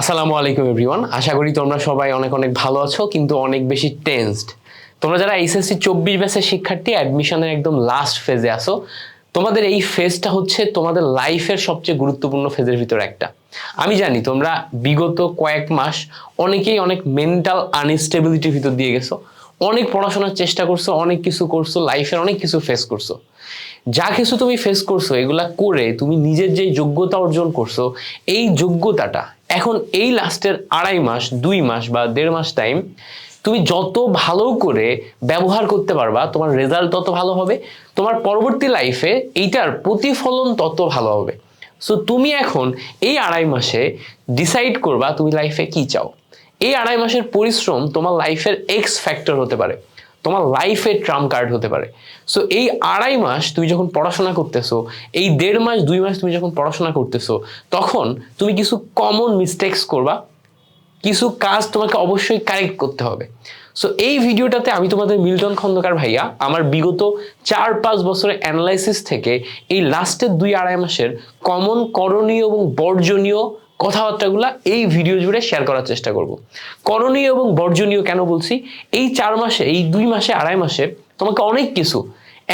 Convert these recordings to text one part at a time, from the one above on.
আসসালামু আলাইকুম এভরিওয়ান আশা করি তোমরা সবাই অনেক অনেক ভালো আছো, কিন্তু অনেক বেশি টেন্সড তোমরা যারা এইচএসসি চব্বিশ ব্যাচের শিক্ষার্থী অ্যাডমিশনের একদম লাস্ট ফেজে আসো তোমাদের এই ফেজটা হচ্ছে তোমাদের লাইফের সবচেয়ে গুরুত্বপূর্ণ ফেজের ভিতর একটা। আমি জানি তোমরা বিগত কয়েক মাস অনেকেই অনেক মেন্টাল আনস্টেবিলিটির ভিতর দিয়ে গেছো, অনেক পড়াশোনার চেষ্টা করছ, অনেক কিছু করছ লাইফের অনেক কিছু ফেস করছ। যা কিছু তুমি ফেস করছ, এগুলা করে তুমি নিজের যে যোগ্যতা অর্জন করছ, এই যোগ্যতাটা এখন এই লাস্টের আড়াই মাস, দুই মাস বা দেড় মাস টাইম তুমি যত ভালো করে ব্যবহার করতে পারবা, তোমার রেজাল্ট তত ভালো হবে, তোমার পরবর্তী লাইফে এইটার প্রতিফলন তত ভালো হবে। সো তুমি এখন এই আড়াই মাসে ডিসাইড করবা তুমি লাইফে কি চাও। এই আড়াই মাসের পরিশ্রম তোমার লাইফের এক্স ফ্যাক্টর হতে পারে। তোমার লাইফের ট্রাম কার্ড হতে পারে। সো এই আড়াই মাস তুমি যখন পড়াশোনা করতেছো, এই দেড় মাস, দুই মাস তুমি যখন পড়াশোনা করতেছো, তখন তুমি কিছু কমন মিস্টেক্স করবা, কিছু কাজ তোমাকে অবশ্যই কারেক্ট করতে হবে। সো এই ভিডিওটাতে আমি তোমাদের মিল্টন খন্দকার ভাইয়া, আমার বিগত চার পাঁচ বছরের অ্যানালাইসিস থেকে এই লাস্টের দুই আড়াই মাসের কমন করণীয় এবং বর্জনীয় কথাবার্তাগুলো এই ভিডিও জুড়ে শেয়ার করার চেষ্টা করব। করণীয় এবং বর্জনীয় কেন বলছি? এই চার মাসে, এই দুই মাসে, আড়াই মাসে তোমাকে অনেক কিছু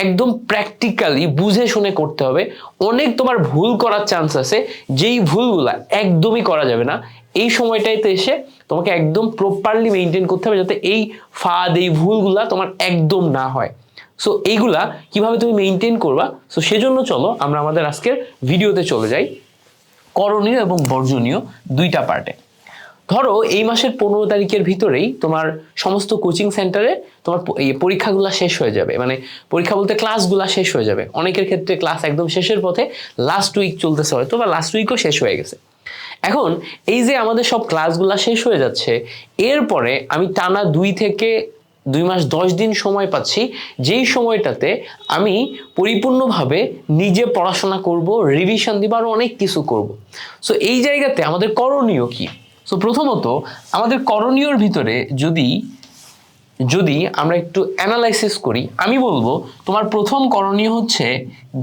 একদম প্র্যাকটিক্যালি বুঝে শুনে করতে হবে। অনেক তোমার ভুল করার চান্স আছে, যেই ভুলগুলা একদমই করা যাবে না। এই সময়টাইতে এসে তোমাকে একদম প্রপারলি মেনটেন করতে হবে যাতে এই ফাদ, এই ভুলগুলা তোমার একদম না হয়। সো এইগুলা কীভাবে তুমি মেনটেন করবা? সো সেজন্য চলো আমরা আমাদের আজকের ভিডিওতে চলে যাই। করণীয় এবং বর্জনীয় দুইটা পার্টে। ধরো, এই মাসের পনেরো তারিখের ভিতরেই তোমার সমস্ত কোচিং সেন্টারে তোমার পরীক্ষাগুলো শেষ হয়ে যাবে। মানে পরীক্ষা বলতে ক্লাসগুলো শেষ হয়ে যাবে। অনেকের ক্ষেত্রে ক্লাস একদম শেষের পথে লাস্ট উইক চলতেছে হয়তো বা লাস্ট উইকও শেষ হয়ে গেছে। এখন এই যে আমাদের সব ক্লাসগুলো শেষ হয়ে যাচ্ছে, এরপরে আমি টানা দুই থেকে দুই মাস দশ দিন সময় পাচ্ছি, যেই সময়টাতে আমি পরিপূর্ণভাবে নিজে পড়াশোনা করব রিভিশন দিব আরও অনেক কিছু করব। সো এই জায়গাতে আমাদের করণীয় কি? সো প্রথমত আমাদের করণীয়র ভিতরে যদি যদি আমরা একটু অ্যানালাইসিস করি, আমি বলব তোমার প্রথম করণীয় হচ্ছে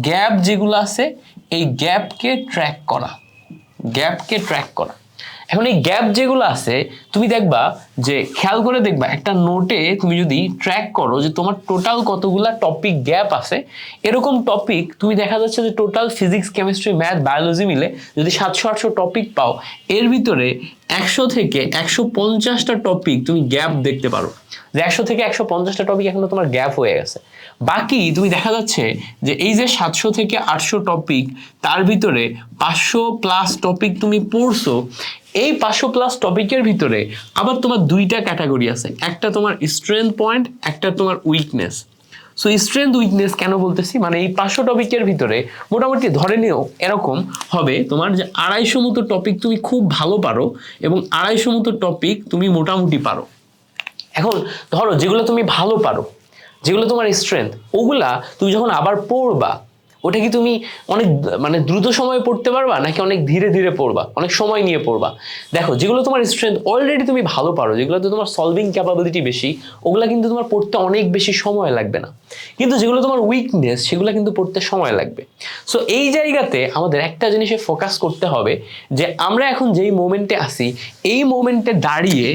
গ্যাপ যেগুলো আছে, এই গ্যাপকে ট্র্যাক করা। গ্যাপকে ট্র্যাক করা। এখন এই গ্যাপ যেগুলো আছে, তুমি দেখবা যে খেয়াল করে দেখবা, একটা নোটে তুমি যদি ট্র্যাক করো যে তোমার টোটাল কতগুলা টপিক গ্যাপ আছে, এরকম টপিক তুমি দেখা যাচ্ছে যে total physics chemistry math biology মিলে যদি সাতশো আটশো টপিক পাও, এর ভিতরে একশো থেকে একশো পঞ্চাশটা টপিক তুমি গ্যাপ দেখতে পারো। যে একশো থেকে একশো পঞ্চাশটা টপিক এখনও তোমার গ্যাপ হয়ে গেছে। বাকি তুমি দেখা যাচ্ছে যে এই যে সাতশো থেকে আটশো টপিক তার ভিতরে পাঁচশো প্লাস টপিক তুমি পড়ছো এই পাঁচশো প্লাস টপিকের ভিতরে আবার তোমার দুইটা ক্যাটাগরি আছে। একটা তোমার স্ট্রেংথ পয়েন্ট একটা তোমার উইকনেস সো স্ট্রেংথ উইকনেস কেন বলতেছি? মানে এই পাঁচশো টপিকের ভিতরে মোটামুটি ধরে নিও, এরকম হবে তোমার যে আড়াইশো মতো টপিক তুমি খুব ভালো পারো এবং আড়াইশো মতো টপিক তুমি মোটামুটি পারো। এখন ধরো, যেগুলো তুমি ভালো পারো, যেগুলো তোমার স্ট্রেংথ ওগুলা তুমি যখন আবার পড়বা ওটা কি তুমি অনেক মানে দ্রুত সময়ে পড়তে পারবা? নাকি অনেক ধীরে ধীরে পড়বা? অনেক সময় নিয়ে পড়বা? দেখো, যেগুলো তোমার স্ট্রেংথ অলরেডি তুমি ভালো পারো, যেগুলোতে তোমার সলভিং ক্যাপাবিলিটি বেশি, ওগুলা কিন্তু তোমার পড়তে অনেক বেশি সময় লাগবে না। কিন্তু যেগুলো তোমার উইকনেস সেগুলো কিন্তু পড়তে সময় লাগবে। সো এই জায়গাতে আমাদের একটা জিনিসে ফোকাস করতে হবে যে আমরা এখন যেই মোমেন্টে আসি এই মোমেন্টে দাঁড়িয়ে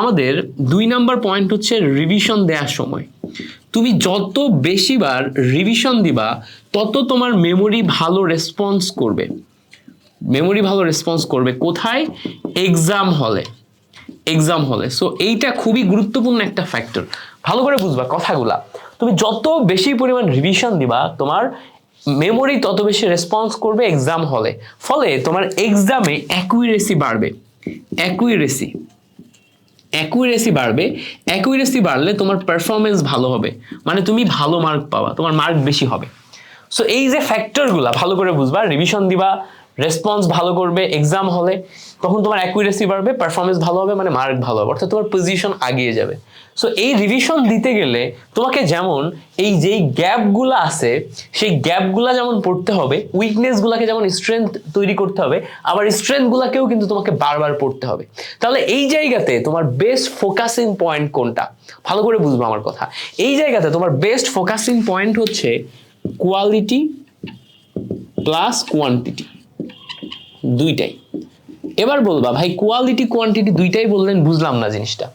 আমাদের দুই নাম্বার পয়েন্ট হচ্ছে রিভিশন দেওয়ার সময়। তুমি যত বেশিবার রিভিশন দিবা, তত তোমার মেমোরি ভালো রেসপন্স করবে। মেমোরি ভালো রেসপন্স করবে কোথায়? এক্সাম হলে এক্সাম হলে সো এইটা খুবই গুরুত্বপূর্ণ একটা ফ্যাক্টর ভালো করে বুঝবা কথাগুলা। তুমি যত বেশি পরিমাণ রিভিশন দিবা, তোমার মেমোরি তত বেশি রেসপন্স করবে এক্সাম হলে ফলে তোমার এক্সামে অ্যাকুইরেসি বাড়বে। অ্যাকুইরেসি অ্যাকুইরেসি বাড়বে অ্যাকুরেসি বাড়লে তোমার পারফরমেন্স ভালো হবে। মানে তুমি ভালো মার্ক পাবা, তোমার মার্ক বেশি হবে। সো এই যে ফ্যাক্টরগুলো ভালো করে বুঝবা রিভিশন দিবা রেসপন্স ভালো করবে এক্সাম হলে, তখন তোমার অ্যাকুইরেসি বাড়বে পারফরমেন্স ভালো হবে মানে মার্ক ভালো হবে, অর্থাৎ তোমার পজিশন আগিয়ে যাবে। সো এই রিভিশন দিতে গেলে তোমাকে যেমন এই যেই গ্যাপগুলো আছে, সেই গ্যাপগুলো যেমন পড়তে হবে উইকনেসগুলোকে যেমন স্ট্রেংথ তৈরি করতে হবে, আবার স্ট্রেংথগুলোকেও কিন্তু তোমাকে বারবার পড়তে হবে। তাহলে এই জায়গাতে তোমার বেস্ট ফোকাসিং পয়েন্ট কোনটা? ভালো করে বুঝব আমার কথা। এই জায়গাতে তোমার বেস্ট ফোকাসিং পয়েন্ট হচ্ছে কোয়ালিটি প্লাস কোয়ান্টিটি দুইটাই। এবার বলবা, ভাই কোয়ালিটি কোয়ান্টিটি দুইটাই বললেন, বুঝলাম না জিনিসটা।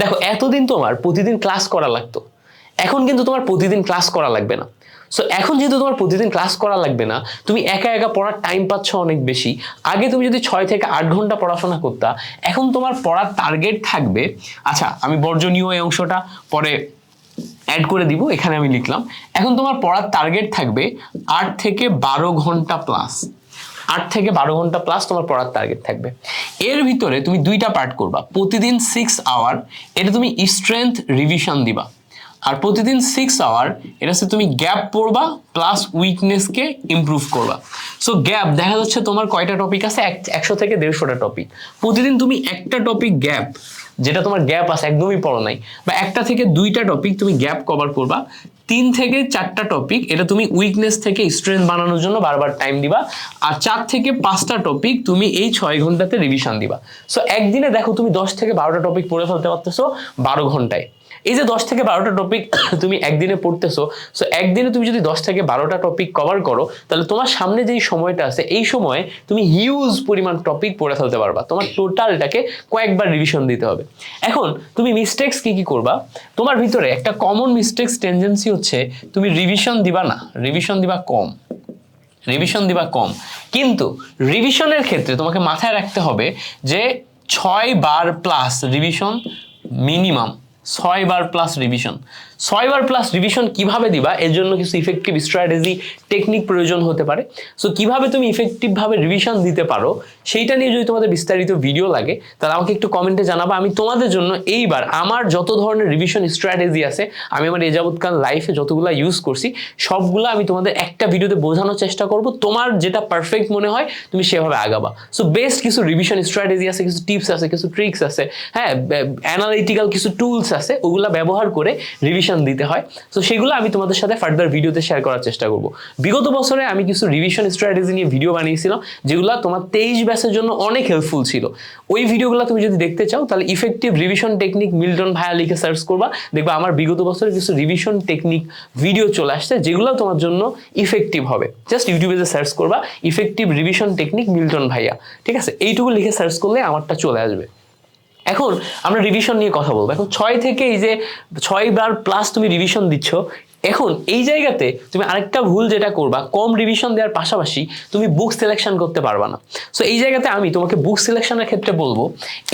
দেখো, এতদিন তোমার প্রতিদিন ক্লাস করা লাগতো। এখন কিন্তু তোমার প্রতিদিন ক্লাস করা লাগবে না। সো এখন যেহেতু তোমার প্রতিদিন ক্লাস করা লাগবে না, তুমি একা একা পড়ার টাইম পাচ্ছ অনেক বেশি। আগে তুমি যদি ছয় থেকে আট ঘণ্টা পড়াশোনা করতা, এখন তোমার পড়ার টার্গেট থাকবে আচ্ছা আমি বর্জনীয় এই অংশটা পরে অ্যাড করে দিব, এখানে আমি লিখলাম। এখন তোমার পড়ার টার্গেট থাকবে আট থেকে বারো ঘণ্টা প্লাস আট থেকে বারো ঘণ্টা প্লাস তোমার পড়ার টার্গেট থাকবে। এর ভিতরে তুমি দুইটা পার্ট করবা। প্রতিদিন সিক্স আওয়ার এটা তুমি স্ট্রেংথ রিভিশন দিবা। আর প্রতিদিন সিক্স আওয়ার এটা হচ্ছে তুমি গ্যাপ পড়বা প্লাস উইকনেসকে ইমপ্রুভ করবা। সো গ্যাপ দেখা যাচ্ছে তোমার কয়টা টপিক আছে? এক- একশো থেকে দেড়শোটা টপিক প্রতিদিন তুমি একটা টপিক গ্যাপ যেটা তোমার গ্যাপ আছে, একদমই পড়ো নাই, বা একটা থেকে দুইটা টপিক তুমি গ্যাপ কভার করবা তিন থেকে চারটা টপিক এটা তুমি উইকনেস থেকে স্ট্রেংথ বানানোর জন্য বারবার টাইম দিবা। আর চার থেকে পাঁচটা টপিক তুমি এই ছয় ঘন্টাতে রিভিশন দিবা। সো একদিনে দেখো তুমি দশ থেকে বারোটা টপিক পড়ে ফেলতে পারতেছো বারো ঘন্টায়। এই যে দশ থেকে বারোটা টপিক তুমি একদিনে পড়তেছো সো একদিনে তুমি যদি দশ থেকে বারোটা টপিক কভার করো, তাহলে তোমার সামনে যেই সময়টা আছে, এই সময়ে তুমি হিউজ পরিমাণ টপিক পড়ে ফেলতে পারবা। তোমার টোটালটাকে কয়েকবার রিভিশন দিতে হবে। এখন তুমি মিস্টেক্স কি কি করবা? তোমার ভিতরে একটা কমন মিস্টেক্স টেন্ডেন্সি হচ্ছে, তুমি রিভিশন দিবা না। রিভিশন দিবা কম। রিভিশন দিবা কম। কিন্তু রিভিশনের ক্ষেত্রে তোমাকে মাথায় রাখতে হবে যে ছয় বার প্লাস রিভিশন মিনিমাম ছয় বার প্লাস রিভিশন ছয় বার প্লাস রিভিশন কীভাবে দিবা? এর জন্য কিছু ইফেক্টিভ স্ট্র্যাটেজি টেকনিক প্রয়োজন হতে পারে। সো কীভাবে তুমি ইফেক্টিভভাবে রিভিশন দিতে পারো, সেইটা নিয়ে যদি তোমাদের বিস্তারিত ভিডিও লাগে, তাহলে আমাকে একটু কমেন্টে জানাবা। আমি তোমাদের জন্য এইবার আমার যত ধরনের রিভিশন স্ট্র্যাটেজি আছে, আমি আমার এ যাবৎকাল লাইফে যতগুলো ইউজ করছি, সবগুলো আমি তোমাদের একটা ভিডিওতে বোঝানোর চেষ্টা করব। তোমার যেটা পারফেক্ট মনে হয়, তুমি সেভাবে আগাবা। সো বেস্ট কিছু রিভিশন স্ট্র্যাটেজি আছে, কিছু টিপস আছে, কিছু ট্রিক্স আছে হ্যাঁ অ্যানালিটিক্যাল কিছু টুলস আছে, ওগুলা ব্যবহার করে রিভিশন দিতে হয়। সো সেগুলো আমি তোমাদের সাথে ফার্দার ভিডিওতে শেয়ার করার চেষ্টা করব। বিগত বছরে আমি কিছু রিভিশন স্ট্র্যাটেজি নিয়ে ভিডিও বানিয়েছিলাম, যেগুলো তোমার তেইশ ব্যাসের জন্য অনেক হেল্পফুল ছিল। ওই ভিডিওগুলো তুমি যদি দেখতে চাও, তাহলে ইফেক্টিভ রিভিশন টেকনিক মিল্টন ভাইয়া লিখে সার্চ করবা। দেখবা আমার বিগত বছরের কিছু রিভিশন টেকনিক ভিডিও চলে আসছে, যেগুলো তোমার জন্য ইফেক্টিভ হবে। জাস্ট ইউটিউবে যে সার্চ করবা ইফেক্টিভ রিভিশন টেকনিক মিল্টন ভাইয়া। ঠিক আছে? এইটুকু লিখে সার্চ করলে আমারটা চলে আসবে। এখন আমরা রিভিশন নিয়ে কথা বলব। এখন ছয় থেকে এই যে ছয় বার প্লাস তুমি রিভিশন দিচ্ছ, এখন এই জায়গাতে তুমি আরেকটা ভুল যেটা করবা, কম রিভিশন দেওয়ার পাশাপাশি তুমি বুক সিলেকশন করতে পারবা না। সো এই জায়গাতে আমি তোমাকে বুক সিলেকশনের ক্ষেত্রে বলব,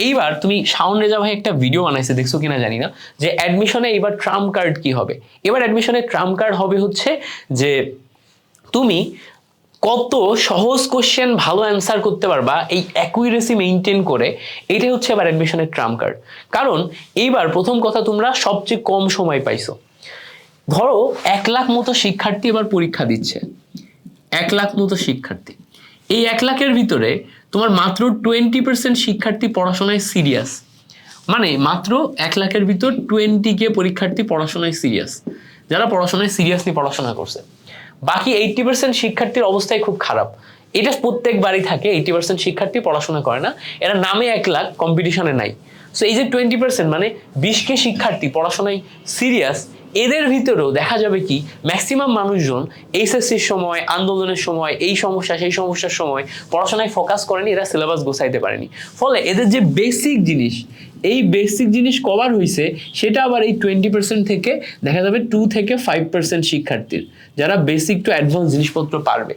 এইবার তুমি শাওন রেজা ভাই একটা ভিডিও বানাইছে, দেখছ কিনা জানি না, যে অ্যাডমিশনে এইবার ট্রাম কার্ড কি হবে? এবার অ্যাডমিশনে ট্রাম কার্ড হবে হচ্ছে যে তুমি কত সহজ কোশ্চেন ভালো অ্যান্সার করতে পারবা এই অ্যাকুইরেসি মেনটেন করে এইটাই হচ্ছে এবার অ্যাডমিশনের ট্রাম কার্ড কারণ এইবার প্রথম কথা তোমরা সবচেয়ে কম সময় পাইছো। ধরো এক লাখ মতো শিক্ষার্থী এবার পরীক্ষা দিচ্ছে। এক লাখ মতো শিক্ষার্থী। এই এক লাখের ভিতরে তোমার মাত্র টোয়েন্টি পার্সেন্ট শিক্ষার্থী পড়াশোনায় সিরিয়াস মানে মাত্র এক লাখের ভিতর টোয়েন্টি কে পরীক্ষার্থী পড়াশোনায় সিরিয়াস যারা পড়াশোনায় সিরিয়াসলি পড়াশোনা করছে। বাকি এইটটি পার্সেন্ট শিক্ষার্থীর অবস্থাই খুব খারাপ। এটা প্রত্যেকবারই থাকে এইটি পার্সেন্ট শিক্ষার্থী পড়াশোনা করে না। এরা নামে এক লাখ কম্পিটিশনে নাই। সো এই যে টোয়েন্টি পার্সেন্ট মানে বিশকে শিক্ষার্থী, পড়াশোনায় সিরিয়াস এদের ভিতরেও দেখা যাবে কি ম্যাক্সিমাম মানুষজন এইচএসসির সময়, আন্দোলনের সময়, এই সমস্যা, সেই সমস্যার সময় পড়াশোনায় ফোকাস করেনি, এরা সিলেবাস গোছাইতে পারেনি। ফলে এদের যে বেসিক জিনিস, এই বেসিক জিনিস কভার হয়েছে সেটা আবার এই টোয়েন্টি পার্সেন্ট থেকে দেখা যাবে টু থেকে ফাইভ পার্সেন্ট শিক্ষার্থীর, যারা বেসিক টু অ্যাডভান্স জিনিসপত্র পারবে।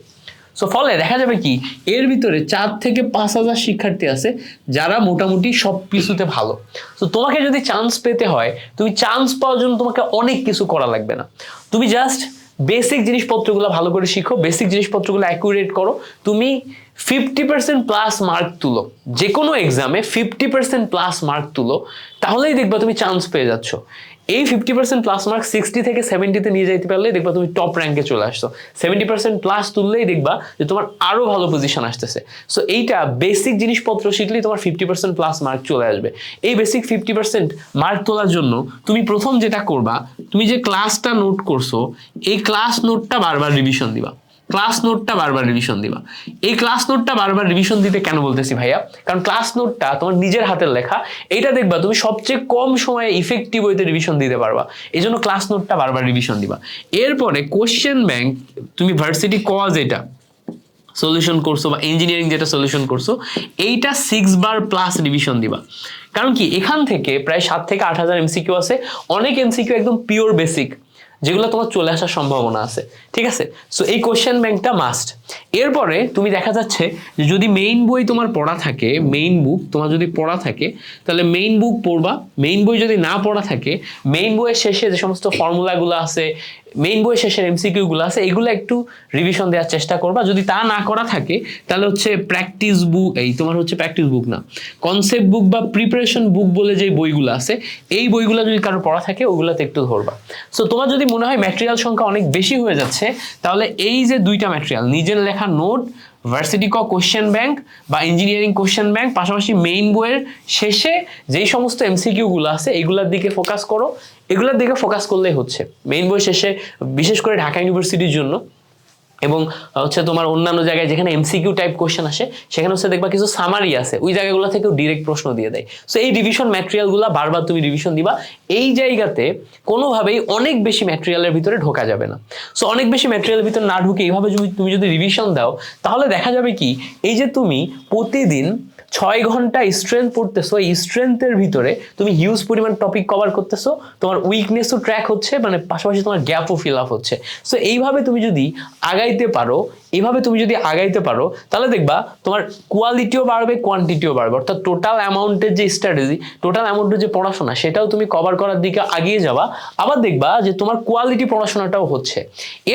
সো ফলে দেখা যাবে কি, এর ভিতরে চার থেকে পাঁচ হাজার শিক্ষার্থী আছে যারা মোটামুটি সব কিছুতে ভালো। তো তোমাকে যদি চান্স পেতে হয়, তুমি চান্স পাওয়ার জন্য তোমাকে অনেক কিছু করা লাগবে না। তুমি জাস্ট বেসিক জিনিসপত্রগুলো ভালো করে শিখো বেসিক জিনিসপত্রগুলো অ্যাকুরেট করো। তুমি ফিফটি পার্সেন্ট প্লাস মার্ক তুলো। যে কোনো এক্সামে ফিফটি পার্সেন্ট প্লাস মার্ক তুলো, তাহলেই দেখবা তুমি চান্স পেয়ে যাচ্ছ। এই fifty percent plus mark sixty থেকে সেভেন্টিতে নিয়ে যাইতে পারলে দেখবা তুমি টপ র্যাঙ্কে চলে আসছো। সেভেন্টি পার্সেন্ট প্লাস তুললেই দেখবা যে তোমার আরও ভালো পজিশন আসতেছে। সো এইটা বেসিক জিনিসপত্র শিখলেই তোমার ফিফটি পার্সেন্ট প্লাস মার্ক চলে আসবে। এই বেসিক ফিফটি পার্সেন্ট মার্ক তোলার জন্য তুমি প্রথম যেটা করবা, তুমি যে ক্লাসটা নোট করছ, এই ক্লাস নোটটা বারবার রিভিশন দিবা। ক্লাস নোটটা বারবার রিভিশন দিবা। এই ক্লাস নোটটা বারবার রিভিশন দিতে কেন বলতেছি ভাইয়া? কারণ ক্লাস নোটটা তোমার নিজের হাতের লেখা এটা দেখবা তুমি সবচেয়ে কম সময়ে ইফেক্টিভ ওয়েতে রিভিশন দিতে পারবা। এই জন্য ক্লাস নোটটা বারবার রিভিশন দিবা। এরপরে কোশ্চেন ব্যাংক তুমি ভার্সিটি কজ এটা সলিউশন করছ বা ইঞ্জিনিয়ারিং যেটা সলিউশন করছ, এইটা সিক্স বার প্লাস রিভিশন দিবা। কারণ কি, এখান থেকে প্রায় সাত থেকে আট হাজার এমসিকিউ আছে। অনেক এমসিকিউ একদম পিওর বেসিক যেগুলো তোমার চলে আসার সম্ভাবনা আছে, ঠিক আছে? সো এই কোশ্চেন ব্যাংকটা মাস্ট এরপরে তুমি দেখা যাচ্ছে যে যদি মেইন বই তোমার পড়া থাকে মেইন বুক তোমার যদি পড়া থাকে, তাহলে মেইন বুক পড়বা। মেইন বই যদি না পড়া থাকে মেইন বইয়ের শেষে যে সমস্ত ফর্মুলাগুলো আছে মেইন বইয়ের শেষের এমসিকিউগুলো আছে, এগুলো একটু রিভিশন দেওয়ার চেষ্টা করবা। যদি তা না করা থাকে, তাহলে হচ্ছে প্র্যাকটিস বুক এই তোমার হচ্ছে প্র্যাকটিস বুক না। কনসেপ্ট বুক বা প্রিপারেশন বুক বলে যে বইগুলো আছে, এই বইগুলো যদি কারও পড়া থাকে, ওগুলোতে একটু ধরবা। সো তোমার যদি মনে হয় ম্যাটেরিয়াল সংখ্যা অনেক বেশি হয়ে যাচ্ছে, তাহলে এই যে দুইটা ম্যাটেরিয়াল নিজের লেখা নোট ভার্সিটি ক কোশ্চেন ব্যাংক বা ইঞ্জিনিয়ারিং কোশ্চেন ব্যাংক পাশাপাশি মেইন বইয়ের শেষে যেই সমস্ত এমসিকিউগুলো আছে, এগুলোর দিকে ফোকাস করো। এগুলোর দিকে ফোকাস করলেই হচ্ছে। মেইন বই শেষে, বিশেষ করে ঢাকা ইউনিভার্সিটির জন্য। এবং হচ্ছে তোমার অন্যান্য জায়গায় যেখানে এমসিকিউ টাইপ কোশ্চেন আসে, সেখানে হচ্ছে দেখবা কিছু সামারি আছে। ওই জায়গাগুলো থেকেও ডিরেক্ট প্রশ্ন দিয়ে দেয়। সো এই রিভিশন ম্যাটেরিয়ালগুলো বারবার তুমি রিভিশন দিবা, এই জায়গাতে কোনোভাবেই অনেক বেশি ম্যাটেরিয়ালের ভিতরে ঢোকা যাবে না। সো অনেক বেশি ম্যাটেরিয়ালের ভিতরে না ঢুকে এইভাবে যদি তুমি যদি রিভিশন দাও, তাহলে দেখা যাবে কি, এই যে তুমি প্রতিদিন ছয় ঘণ্টা স্ট্রেংথ পড়তেছো, এই স্ট্রেংথের ভিতরে তুমি হিউজ পরিমাণ টপিক কভার করতেছো, তোমার উইকনেসও ট্র্যাক হচ্ছে মানে পাশাপাশি তোমার গ্যাপও ফিল আপ হচ্ছে। সো এইভাবে তুমি যদি আগাইতে পারো এইভাবে তুমি যদি আগাইতে পারো, তাহলে দেখবা তোমার কোয়ালিটিও বাড়বে কোয়ান্টিটিও বাড়বে। অর্থাৎ টোটাল অ্যামাউন্টের যে স্ট্র্যাটেজি টোটাল অ্যামাউন্টের যে পড়াশোনা, সেটাও তুমি কভার করার দিকে আগিয়ে যাবা। আবার দেখবা যে তোমার কোয়ালিটি পড়াশোনাটাও হচ্ছে।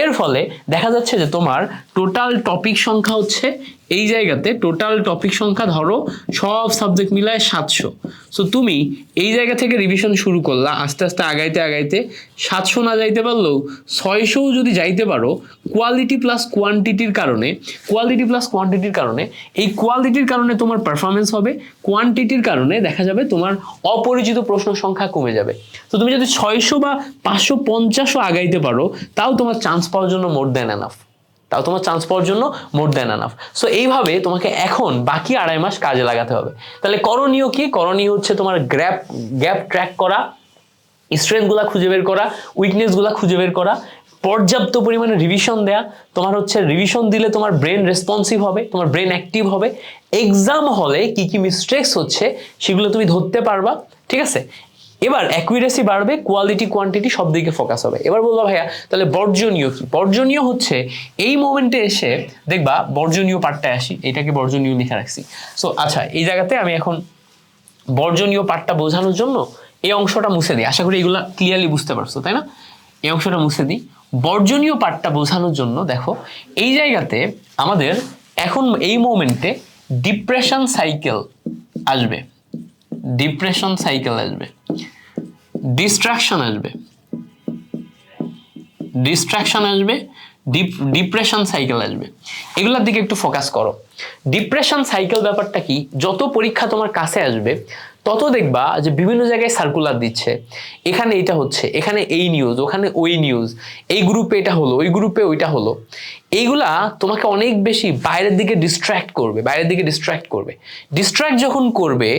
এর ফলে দেখা যাচ্ছে যে তোমার টোটাল টপিক সংখ্যা হচ্ছে এই জায়গাতে টোটাল টপিক সংখ্যা ধরো সব সাবজেক্ট মিলায় সাতশো। সো তুমি এই জায়গা থেকে রিভিশন শুরু করলা, আস্তে আস্তে আগাইতে আগাইতে সাতশো না যাইতে পারলেও ছয়শোও যদি যাইতে পারো কোয়ালিটি প্লাস কোয়ান্টিটির কারণে কোয়ালিটি প্লাস কোয়ান্টিটির কারণে, এই কোয়ালিটির কারণে তোমার পারফরমেন্স হবে কোয়ান্টিটির কারণে দেখা যাবে তোমার অপরিচিত প্রশ্ন সংখ্যা কমে যাবে। তো তুমি যদি ছয়শো বা পাঁচশো পঞ্চাশও আগাইতে পারো, তাও তোমার চান্স পাওয়ার জন্য মোর দেন এনাফ তাও তোমার চান্স পাওয়ার জন্য মোর দেন আনাফ সো এইভাবে তোমাকে এখন বাকি আড়াই মাস কাজে লাগাতে হবে। তাহলে করণীয় কি? করণীয় হচ্ছে তোমার গ্যাপ গ্যাপ ট্র্যাক করা স্ট্রেংথগুলো খুঁজে বের করা উইকনেসগুলো খুঁজে বের করা পর্যাপ্ত পরিমাণে রিভিশন দেয়া, তোমার হচ্ছে রিভিশন দিলে তোমার ব্রেন রেসপন্সিভ হবে, তোমার ব্রেন অ্যাক্টিভ হবে। এক্সাম হলে কি কি মিস্টেক্স হচ্ছে, সেগুলো তুমি ধরতে পারবা, ঠিক আছে? এবার অ্যাকুরেসি বাড়বে কোয়ালিটি কোয়ান্টিটি সব দিকে ফোকাস হবে। এবার বলব, ভাইয়া, তাহলে বর্জনীয় কি? বর্জনীয় হচ্ছে, এই মোমেন্টে এসে দেখবা, বর্জনীয় পার্টটায় আসি, এটাকে বর্জনীয় লিখে রাখছি। সো আচ্ছা এই জায়গাতে আমি এখন বর্জনীয় পার্টটা বোঝানোর জন্য এই অংশটা মুছে দিই। আশা করি এগুলা ক্লিয়ারলি বুঝতে পারছ, তাই না? এই অংশটা মুছে দিই। বর্জনীয় পার্টটা বোঝানোর জন্য দেখো, এই জায়গাতে আমাদের এখন এই মোমেন্টে ডিপ্রেশন সাইকেল আসবে। ডিপ্রেশন সাইকেল আসবে। ডিস্ট্রাকশন আসবে। ডিস্ট্রাকশন আসবে ডিপ্রেশন সাইকেল আসবে। এগুলোর দিকে একটু ফোকাস করো। ডিপ্রেশন সাইকেল ব্যাপারটা কি? যত পরীক্ষা তোমার কাছে আসবে তত দেখবা যে বিভিন্ন জায়গায় সার্কুলার দিচ্ছে। এখানে এটা হচ্ছে, এখানে এই নিউজ ওখানে ওই নিউজ এই গ্রুপে এটা হলো, ওই গ্রুপে ওইটা হলো। এইগুলা তোমাকে অনেক বেশি বাইরের দিকে ডিস্ট্র্যাক্ট করবে, বাইরের দিকে ডিস্ট্র্যাক্ট করবে। ডিস্ট্র্যাক্ট যখন করবে,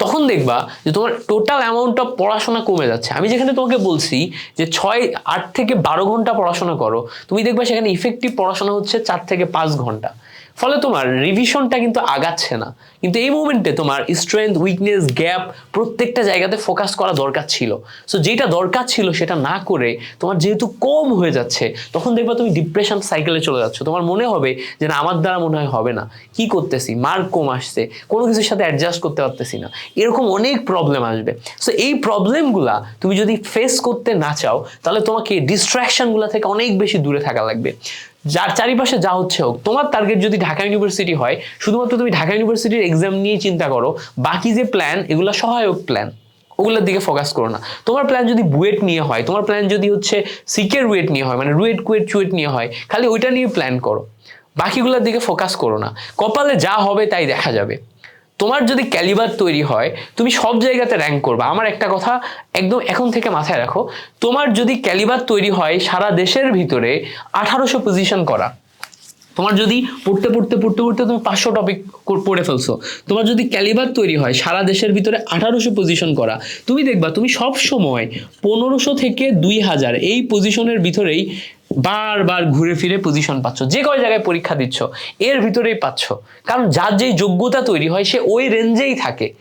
তখন দেখবা যে তোমার টোটাল অ্যামাউন্ট অফ পড়াশোনা কমে যাচ্ছে। আমি যেখানে তোমাকে বলছি যে ছয়, আট থেকে বারো ঘণ্টা পড়াশোনা করো, তুমি দেখবা সেখানে ইফেক্টিভ পড়াশোনা হচ্ছে চার থেকে পাঁচ ঘণ্টা। ফলে তোমার রিভিশনটা কিন্তু আগাচ্ছে না। কিন্তু এই মুমেন্টে তোমার স্ট্রেংথ উইকনেস গ্যাপ প্রত্যেকটা জায়গাতে ফোকাস করা দরকার ছিল। সো যেটা দরকার ছিল সেটা না করে তোমার যেহেতু কম হয়ে যাচ্ছে, তখন দেখবা তুমি ডিপ্রেশন সাইকেলে চলে যাচ্ছ। তোমার মনে হবে যে না, আমার দ্বারা মনে হয় হবে না। কি করতেছি? মার্ক কম আসছে। কোনো কিছুর সাথে অ্যাডজাস্ট করতে পারতেছি না। এরকম অনেক প্রবলেম আসবে। সো এই প্রবলেমগুলা তুমি যদি ফেস করতে না চাও, তাহলে তোমাকে ডিস্ট্র্যাকশনগুলো থেকে অনেক বেশি দূরে থাকা লাগবে। যার চারিপাশে যা হচ্ছে হোক, তোমার টার্গেট যদি ঢাকা ইউনিভার্সিটি হয়, শুধুমাত্র তুমি ঢাকা ইউনিভার্সিটির এক্সাম নিয়ে চিন্তা করো, বাকি যে প্ল্যান এগুলো সহায়ক প্ল্যান ওগুলোর দিকে ফোকাস করো না। তোমার প্ল্যান যদি বুয়েট নিয়ে হয়, তোমার প্ল্যান যদি হচ্ছে সিকের রুয়েট নিয়ে হয় মানে রুয়েট, কুয়েট, চুয়েট নিয়ে হয়, খালি ওইটা নিয়ে প্ল্যান করো। বাকিগুলোর দিকে ফোকাস করো না। কপালে যা হবে তাই দেখা যাবে। তোমার যদি ক্যালিবার তৈরি হয়, তুমি সব জায়গাতে র্যাঙ্ক করবে। আমার একটা কথা একদম এখন থেকে মাথায় রাখো, তোমার যদি ক্যালিবার তৈরি হয় সারা দেশের ভিতরে আঠারোশো পজিশন করা। তোমার যদি পড়তে পড়তে পড়তে পড়তে তুমি পাঁচশো টপিক পড়ে ফেলছো। তোমার যদি ক্যালিবার তৈরি হয় সারা দেশের ভিতরে আঠারোশো পজিশন করা। তুমি দেখবা তুমি সব সময় পনেরোশো থেকে দুই হাজার এই পজিশনের ভিতরেই বারবার ঘুরে ফিরে পজিশন পাচ্ছ। যে কয় জায়গায় পরীক্ষা দিচ্ছ, এর ভিতরেই পাচ্ছ। কারণ যার যেই যোগ্যতা তৈরি হয়, সে ওই রেঞ্জেই থাকে।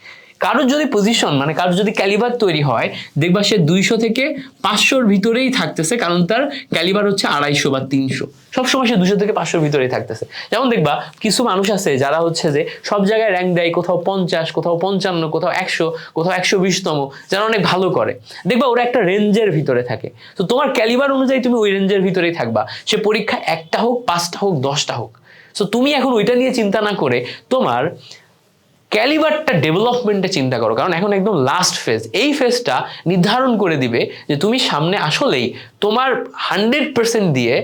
কারোর যদি পজিশন মানে কারোর যদি ক্যালিবার তৈরি হয়, দেখবা সে দুইশো থেকে পাঁচশোর ভিতরেই থাকতেছে, কারণ তার ক্যালিবার হচ্ছে আড়াইশো বা তিনশো। সবসময় সে দুশো থেকে পাঁচশোর ভিতরেই থাকতেছে। যেমন দেখবা, কিছু মানুষ আছে যারা হচ্ছে যে সব জায়গায় র্যাঙ্ক দেয় কোথাও পঞ্চাশ, কোথাও পঞ্চান্ন, কোথাও একশো কোথাও একশো বিশতম, যারা অনেক ভালো করে। দেখবা ওরা একটা রেঞ্জের ভিতরে থাকে। তো তোমার ক্যালিবার অনুযায়ী তুমি ওই রেঞ্জের ভিতরেই থাকবা। সে পরীক্ষা একটা হোক, পাঁচটা হোক, দশটা হোক। সো তুমি এখন ওইটা নিয়ে চিন্তা না করে তোমার ক্যালিবারটা ডেভেলপমেন্টে চিন্তা করো, কারণ এখন একদম লাস্ট ফেজ এই ফেজটা নির্ধারণ করে দিবে যে তুমি সামনে আসলেই তোমার হান্ড্রেড পার্সেন্ট দিয়ে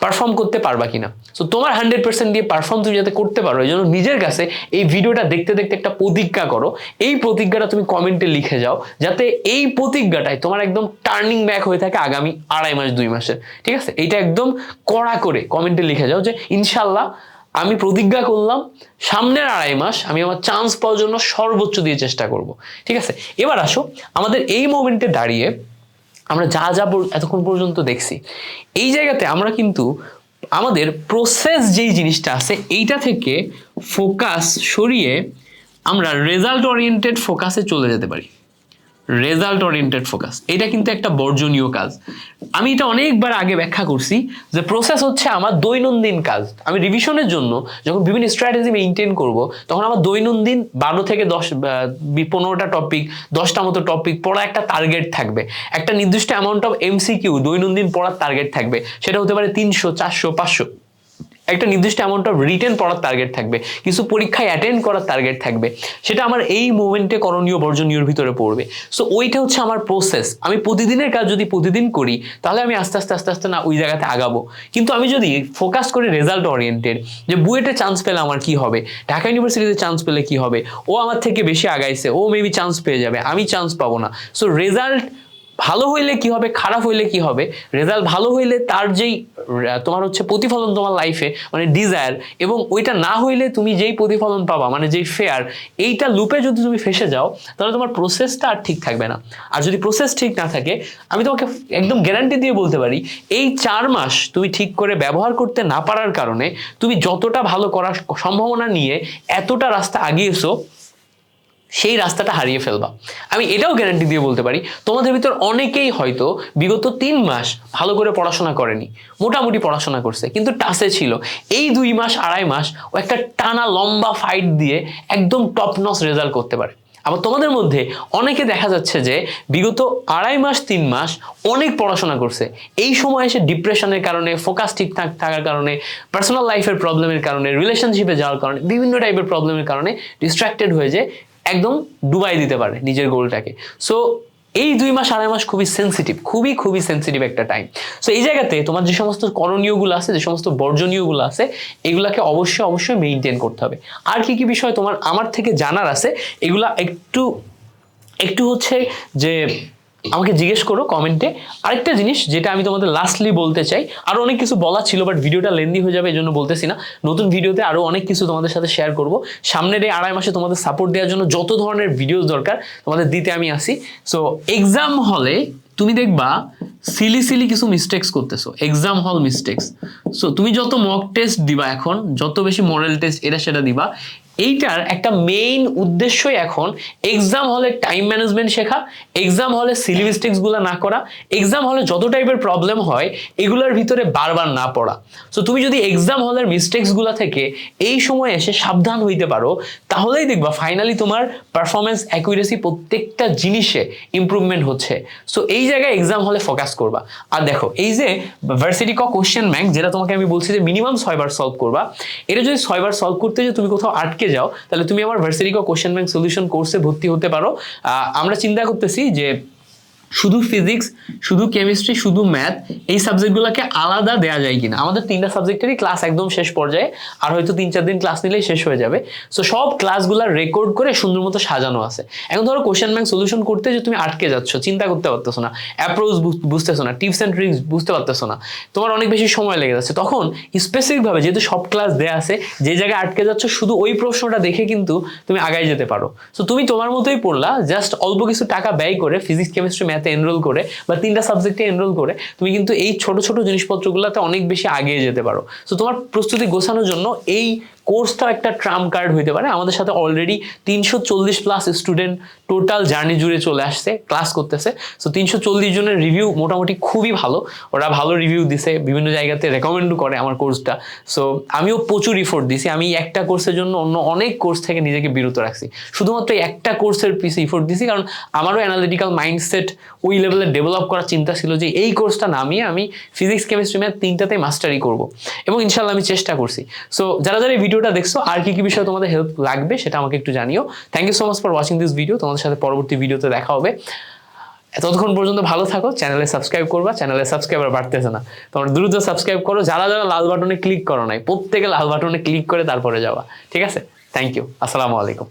পারফর্ম করতে পারবা কিনা। সো তোমার হান্ড্রেড পার্সেন্ট দিয়ে পারফর্ম তুমি যাতে করতে পারো, এই জন্য নিজের কাছে এই ভিডিওটা দেখতে দেখতে একটা প্রতিজ্ঞা করো। এই প্রতিজ্ঞাটা তুমি কমেন্টে লিখে যাও, যাতে এই প্রতিজ্ঞাটাই তোমার একদম টার্নিং ব্যাক হয়ে থাকে আগামী আড়াই মাস, দুই মাসের ঠিক আছে? এইটা একদম কড়া করে কমেন্টে লিখে যাও যে ইনশাল্লাহ আমি প্রতিজ্ঞা করলাম, সামনের আড়াই মাস আমি আমার চান্স পাওয়ার জন্য সর্বোচ্চ দিয়ে চেষ্টা করব। ঠিক আছে? এবার আসো, আমাদের এই মোমেন্টে দাঁড়িয়ে আমরা যা যা এতক্ষণ পর্যন্ত দেখছি, এই জায়গাতে আমরা কিন্তু আমাদের প্রসেস যেই জিনিসটা আছে, এইটা থেকে ফোকাস সরিয়ে আমরা রেজাল্ট ওরিয়েন্টেড ফোকাসে চলে যেতে পারি। রেজাল্ট ওরিয়েন্টেড ফোকাস এটা কিন্তু একটা বর্জনীয় কাজ। আমি এটা অনেকবার আগে ব্যাখ্যা করছি যে প্রসেস হচ্ছে আমার দৈনন্দিন কাজ। আমি রিভিশনের জন্য যখন বিভিন্ন স্ট্র্যাটেজি মেনটেন করব, তখন আমার দৈনন্দিন বারো থেকে দশ পনেরোটা টপিক দশটা মতো টপিক পড়া একটা টার্গেট থাকবে। একটা নির্দিষ্ট অ্যামাউন্ট অফ এমসিকিউ দৈনন্দিন পড়ার টার্গেট থাকবে। সেটা হতে পারে তিনশো, চারশো, পাঁচশো। একটা নির্দিষ্ট অ্যামাউন্ট অফ রিটেন পড়ার টার্গেট থাকবে, কিছু পরীক্ষায় অ্যাটেন্ড করার টার্গেট থাকবে, সেটা আমার এই মুভমেন্টে করণীয় বর্জনীয়র ভিতরে পড়বে। সো ওইটা হচ্ছে আমার প্রসেস আমি প্রতিদিনের কাজ যদি প্রতিদিন করি, তাহলে আমি আস্তে আস্তে আস্তে আস্তে না ওই জায়গাতে আগাবো। কিন্তু আমি যদি ফোকাস করি রেজাল্ট ওরিয়েন্টেড যে বুয়েটে চান্স পেলে আমার কি হবে, ঢাকা ইউনিভার্সিটিতে চান্স পেলে কি হবে, ও আমার থেকে বেশি আগাইছে, ও মেবি চান্স পেয়ে যাবে, আমি চান্স পাবো না। সো রেজাল্ট ভালো হইলে কি হবে, খারাপ হইলে কি হবে রেজাল্ট ভালো হইলে তার যেই তোমার হচ্ছে প্রতিফলন তোমার লাইফে মানে ডিজায়ার এবং ওইটা না হইলে তুমি যেই প্রতিফলন পাবা মানে যেই ফেয়ার এইটা লুপে যদি তুমি ফেসে যাও, তাহলে তোমার প্রসেসটা আর ঠিক থাকবে না। আর যদি প্রসেস ঠিক না থাকে, আমি তোমাকে একদম গ্যারান্টি দিয়ে বলতে পারি, এই চার মাস তুমি ঠিক করে ব্যবহার করতে না পারার কারণে, তুমি যতটা ভালো করার সম্ভাবনা নিয়ে এতটা রাস্তা আগিয়েছো সেই রাস্তাটা হারিয়ে ফেলবা। আমি এটাও গ্যারান্টি দিয়ে বলতে পারি, তোমাদের ভিতর অনেকেই হয়তো বিগত তিন মাস ভালো করে পড়াশোনা করেনি, মোটামুটি পড়াশোনা করছে, কিন্তু টাসে ছিল। এই দুই মাস, আড়াই মাস ও একটা টানা লম্বা ফাইট দিয়ে একদম টপ নস রেজাল্ট করতে পারে। আবার তোমাদের মধ্যে অনেকে দেখা যাচ্ছে যে বিগত আড়াই মাস, তিন মাস অনেক পড়াশোনা করছে। এই সময় এসে ডিপ্রেশনের কারণে ফোকাস ঠিকঠাক থাকার কারণে পার্সোনাল লাইফের প্রবলেমের কারণে রিলেশনশিপে যাওয়ার কারণে, বিভিন্ন টাইপের প্রবলেমের কারণে ডিস্ট্রাক্টেড হয়ে যে একদম ডুবাই দিতে পারে নিজের গোলটাকে সো এই দুই মাস, আড়াই মাস খুবই সেন্সিটিভ খুবই খুবই সেন্সিটিভ একটা টাইম সো এই জায়গাতে তোমার যে সমস্ত করণীয়গুলো আছে, যে সমস্ত বর্জনীয়গুলো আছে, এগুলাকে অবশ্যই অবশ্যই মেনটেন করতে হবে। আর কি কি বিষয় তোমার আমার থেকে জানার আছে, এগুলা একটু একটু হচ্ছে যে আমাকে জিজ্ঞেস করো কমেন্টে। আরেকটা জিনিস যেটা আমি তোমাদের লাস্টলি বলতে চাই, আরও অনেক কিছু বলা ছিল বাট ভিডিওটা লেন্দি হয়ে যাবে এই জন্য বলতেছি না। নতুন ভিডিওতে আরও অনেক কিছু তোমাদের সাথে শেয়ার করব। সামনের এই আড়াই মাসে তোমাদের সাপোর্ট দেওয়ার জন্য যত ধরনের ভিডিওস দরকার, তোমাদের দিতে আমি আসি। সো এক্সাম হলে তুমি দেখবা সিলি সিলি কিছু মিস্টেক্স করতেছো। এক্সাম হল মিস্টেক্স সো তুমি যত মক টেস্ট দিবা এখন, যত বেশি মডেল টেস্ট এটা সেটা দিবা এইটার একটা মেইন উদ্দেশ্যই এখন এক্সাম হলে টাইম ম্যানেজমেন্ট শেখা এক্সাম হলে সিলি মিস্টেক্সগুলো না করা এক্সাম হলে যত টাইপের প্রবলেম হয়, এগুলোর ভিতরে বারবার না পড়া। সো তুমি যদি এক্সাম হলের মিস্টেক্সগুলো থেকে এই সময় এসে সাবধান হইতে পারো, তাহলেই দেখবা ফাইনালি তোমার পারফরমেন্স অ্যাকুরেসি প্রত্যেকটা জিনিসে ইমপ্রুভমেন্ট হচ্ছে। সো এই জায়গায় এক্সাম হলে ফোকাস করবা। আর দেখো, এই যে ভার্সিটি ক কোশ্চেন ব্যাংক যেটা তোমাকে আমি বলছি যে মিনিমাম ছয়বার সলভ করবা, এটা যদি ছয়বার সলভ করতে যে তুমি কোথাও আটকে যাও, তাহলে তুমি আমার ভার্সিটি ক কোশ্চেন ব্যাংক সলিউশন কোর্সে ভর্তি হতে পারো। আমরা চিন্তা করতেছি যে শুধু ফিজিক্স শুধু কেমিস্ট্রি শুধু ম্যাথ এই সাবজেক্টগুলোকে আলাদা দেওয়া যায় কিনা? আমাদের তিনটা সাবজেক্টেরই ক্লাস একদম শেষ পর্যায়ে, আর হয়তো তিন চার দিন ক্লাস নিলেই শেষ হয়ে যাবে। সো সব ক্লাসগুলো রেকর্ড করে সুন্দর মতো সাজানো আছে। এখন ধরো কোশ্চেন ব্যাংক সলিউশন করতে যে তুমি আটকে যাচ্ছ, চিন্তা করতে পারতেছো না। অ্যাপ্রোচ বুঝতেছো না টিপস অ্যান্ড ট্রিক্স বুঝতে পারতেছো না। তোমার অনেক বেশি সময় লেগে যাচ্ছে। তখন স্পেসিফিকভাবে যেহেতু সব ক্লাস দেয়া আছে, যে জায়গায় আটকে যাচ্ছ, শুধু ওই প্রশ্নটা দেখে কিন্তু তুমি আগাই যেতে পারো। সো তুমি তোমার মতোই পড়লা জাস্ট অল্প কিছু টাকা ব্যয় করে ফিজিক্স কেমিস্ট্রি ম্যাথ ম্যাথে এনরোল করে বা তিনটা সাবজেক্টে এনরোল করে তুমি কিন্তু এই ছোট ছোট জিনিসপত্রগুলোতে অনেক বেশি আগিয়ে যেতে পারো। সো তোমার প্রস্তুতি গোছানোর জন্য এই কোর্সটাও একটা ট্রাম কার্ড হইতে পারে। আমাদের সাথে অলরেডি তিনশো চল্লিশ প্লাস স্টুডেন্ট টোটাল জার্নি জুড়ে চলে আসছে ক্লাস করতেছে। সো তিনশো চল্লিশ জনের রিভিউ মোটামুটি খুবই ভালো। ওরা ভালো রিভিউ দিছে, বিভিন্ন জায়গাতে রেকমেন্ডও করে আমার কোর্সটা সো আমিও প্রচুর ইফোর্ট দিছি। আমি একটা কোর্সের জন্য অন্য অনেক কোর্স থেকে নিজেকে বিরত রাখছি। শুধুমাত্র একটা কোর্সের পিছে ইফোর্ট দিছি, কারণ আমারও অ্যানালিটিক্যাল মাইন্ডসেট ওই লেভেলে ডেভেলপ করার চিন্তা ছিল যে এই কোর্সটা নামিয়ে আমি ফিজিক্স কেমিস্ট্রি ম্যাথ তিনটাতেই মাস্টারি করব। এবং ইনশাল্লাহ আমি চেষ্টা করছি। সো যারা যারা এই ভিডিওটা দেখছ, আর কি কি বিষয়ে তোমাদের হেল্প লাগবে সেটা আমাকে একটু জানিও। Thank you so much for watching this video তোমাদের সাথে পরবর্তী ভিডিওতে দেখা হবে। এতক্ষণ পর্যন্ত ভালো থাকো চ্যানেলে সাবস্ক্রাইব করবা চ্যানেলে সাবস্ক্রাইবার বাড়তেছে না। তোমরা দ্রুত সাবস্ক্রাইব করো, যারা যারা লাল বাটনে ক্লিক করো নাই, প্রত্যেকে লাল বাটনে ক্লিক করে তারপরে যাওয়া। ঠিক আছে? থ্যাংক ইউ আসসালামু আলাইকুম।